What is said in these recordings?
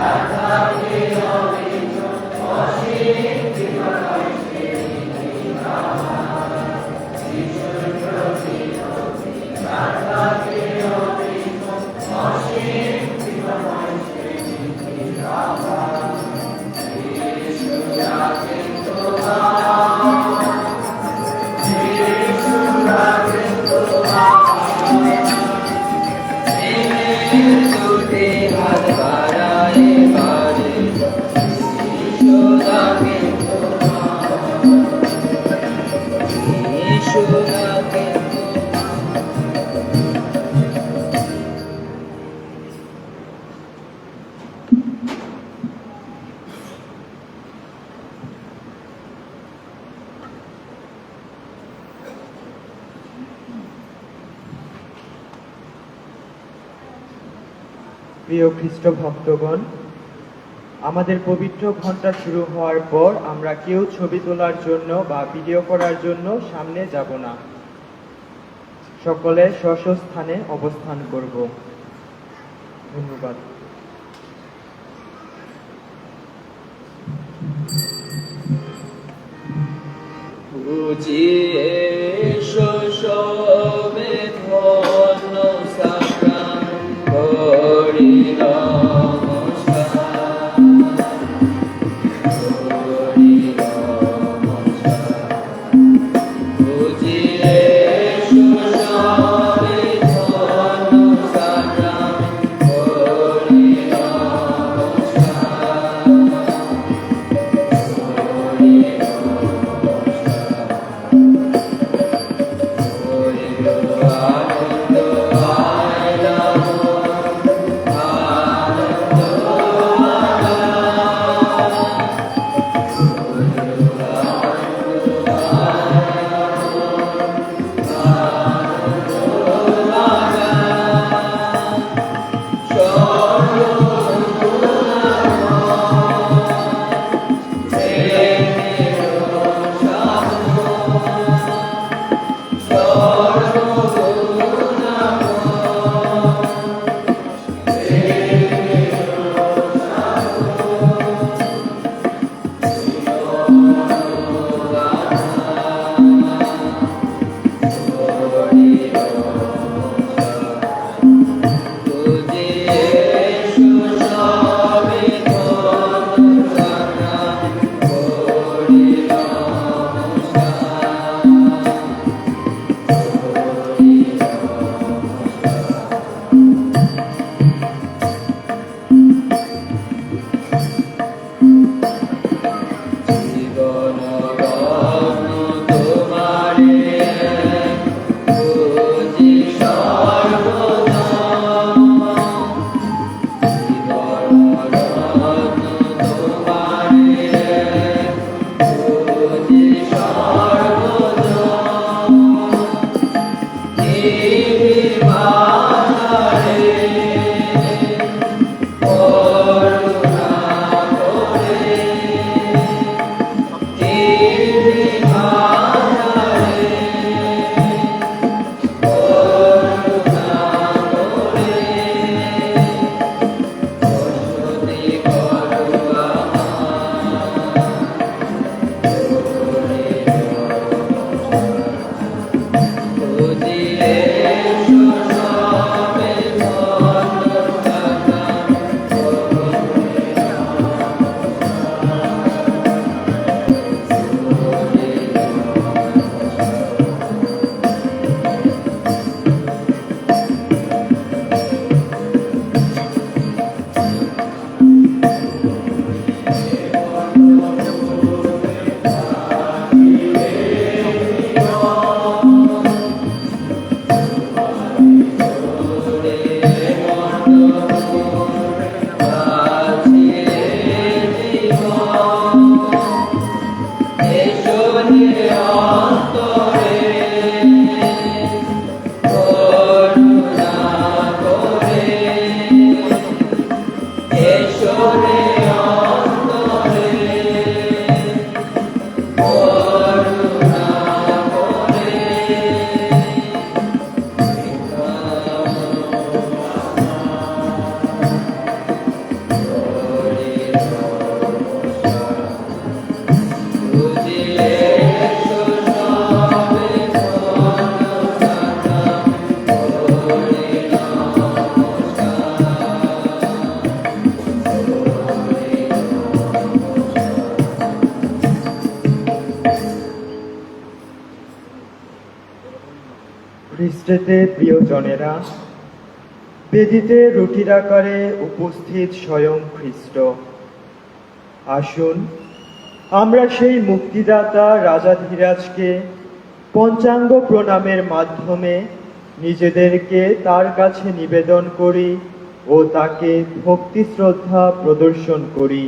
Amen. প্রিয় খ্রিস্ট ভক্তগণ, আমাদের পবিত্র ঘণ্টা শুরু হওয়ার পর আমরা কেউ ছবি তোলার জন্য বা ভিডিও করার জন্য সামনে যাব না। সকলে স্ব স্ব স্থানে অবস্থান করব। ধন্যবাদ। বুঝিয়ে খ্রিস্টেতে প্রিয়জনেরা, বেদিতে রুটির আকারে উপস্থিত স্বয়ং খ্রিস্ট। আসুন, আমরা সেই মুক্তিদাতা রাজাধিরাজকে পঞ্চাঙ্গ প্রণামের মাধ্যমে নিজেদেরকে তার কাছে নিবেদন করি ও তাকে ভক্তি শ্রদ্ধা প্রদর্শন করি।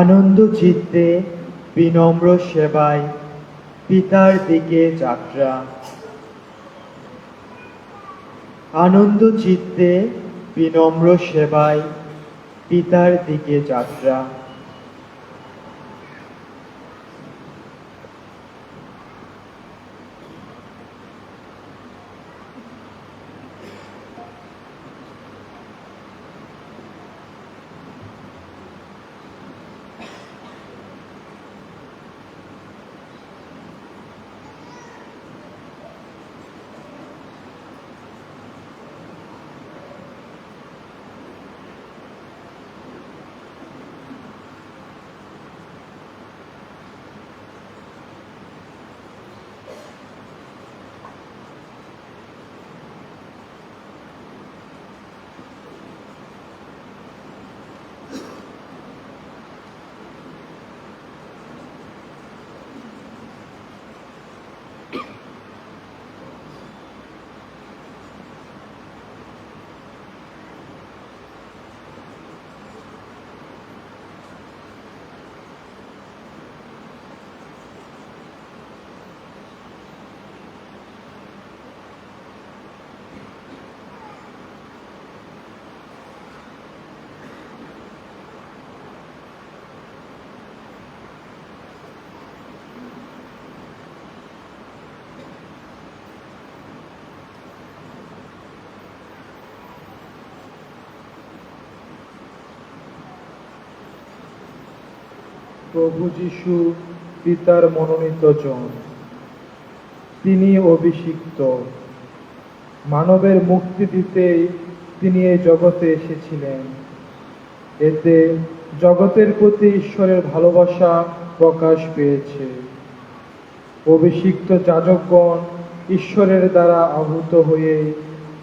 আনন্দ চিত্তে বিনম্র সেবায় পিতার দিকে যাত্রা। আনন্দ চিত্তে বিনম্র সেবায় পিতার দিকে যাত্রা। প্রভু যিশু পিতার মনোনীত জন। তিনি অভিষিক্ত। মানবের মুক্তি দিতেই তিনি এই জগতে এসেছিলেন। এতে জগতের প্রতি ঈশ্বরের ভালোবাসা প্রকাশ পেয়েছে। অভিষিক্ত যাজকগণ ঈশ্বরের দ্বারা আহূত হয়ে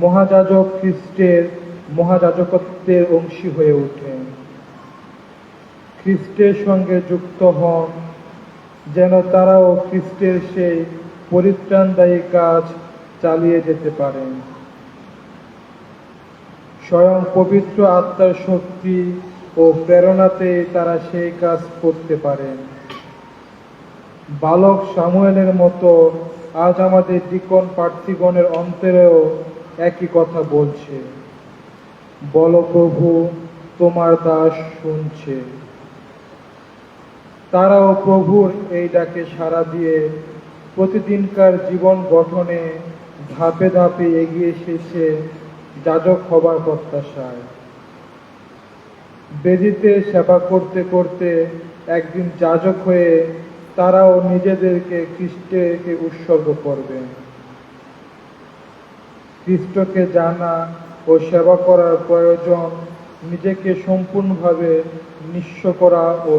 মহাযাজক খ্রিস্টের মহাযাজকত্বের অংশী হয়ে ওঠেন খ্রিস্টের সঙ্গে যুক্ত হন, যেন তারাও খ্রিস্টের সেই পরিত্রাণদায়ী কাজ চালিয়ে যেতে পারেন। স্বয়ং পবিত্র আত্মার শক্তি ও প্রেরণাতে তারা সেই কাজ করতে পারেন। বালক সামুয়েলের মতো আজ আমাদের ডিকন প্রার্থীগণের অন্তরেও একই কথা বলছে। বল প্রভু, তোমার দাস শুনছে। তারাও প্রভুর এই ডাকে সাড়া দিয়ে প্রতিদিনকার জীবন গঠনে ধাপে ধাপে এগিয়ে এসেছে যাজক হবার প্রত্যাশায়। বেদিতে সেবা করতে করতে একদিন যাজক হয়ে তারাও নিজেদেরকে খ্রিস্টকে উৎসর্গ করবেন খ্রিস্টকে জানা ও সেবা করার প্রয়োজন নিজেকে সম্পূর্ণভাবে নিঃস্ব করা ও